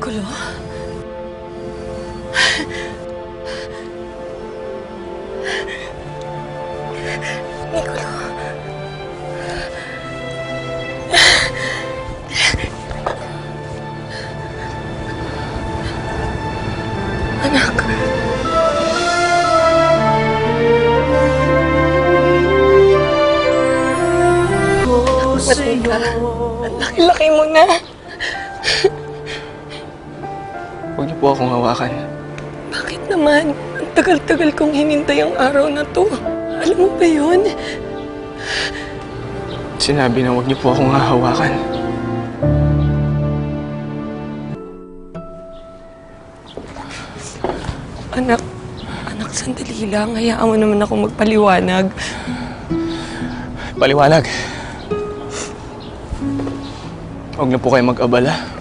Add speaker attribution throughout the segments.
Speaker 1: Nicolo? Nicolo? Anak. Matay ka. Ang laki-laki mo na.
Speaker 2: Po akong hawakan.
Speaker 1: Bakit naman? Ang tagal-tagal kong hinintay ang araw na to. Alam mo ba yun?
Speaker 2: Sinabi na huwag niyo po akong hahawakan.
Speaker 1: Anak, anak, sandali lang. Hayaan mo naman ako magpaliwanag.
Speaker 2: Paliwanag. Huwag na po kayo mag-abala.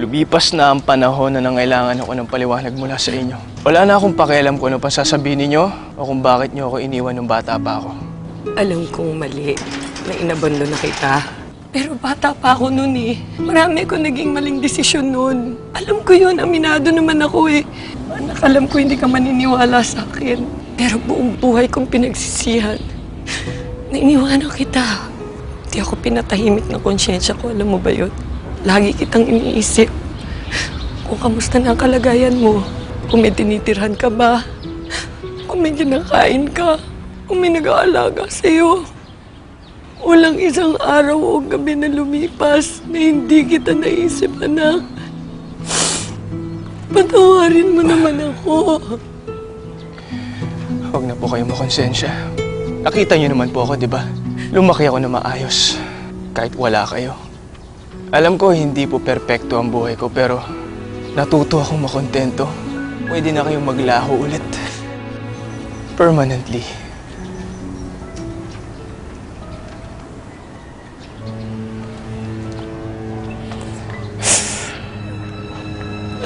Speaker 2: Lumipas na ang panahon na nangailangan ako ng paliwanag mula sa inyo. Wala na akong pakialam kung ano pa sasabihin ninyo o kung bakit niyo ako iniwan nung bata pa ako.
Speaker 1: Alam kong mali na inabando na kita. Pero bata pa ako noon eh. Marami ko naging maling desisyon noon. Alam ko yun, aminado naman ako eh. Anak, alam ko hindi ka maniniwala sa akin. Pero buong buhay kong pinagsisihan. Na iniwanan kita. Hindi ako pinatahimik ng konsyensya ko, alam mo ba yun? Lagi kitang iniisip. Kung kamusta na ang kalagayan mo. Kung may tinitirhan ka ba. Kung may kinakain ka. Kung may nag-aalaga sa'yo. Walang isang araw o gabi na lumipas na hindi kita naisip, anak. Patawarin mo naman ako.
Speaker 2: Huwag na po kayo makonsensya. Nakita niyo naman po ako, di ba? Lumaki ako na maayos. Kahit wala kayo. Alam ko, hindi po perpekto ang buhay ko, pero natuto akong makontento. Pwede na kayong maglaho ulit. Permanently.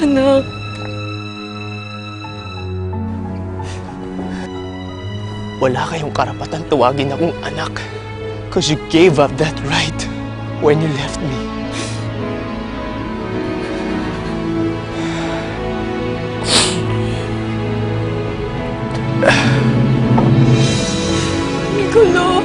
Speaker 1: Anak,
Speaker 2: Wala kayong karapatan tawagin akong anak. Because you gave up that right when you left me.
Speaker 1: Nicolo.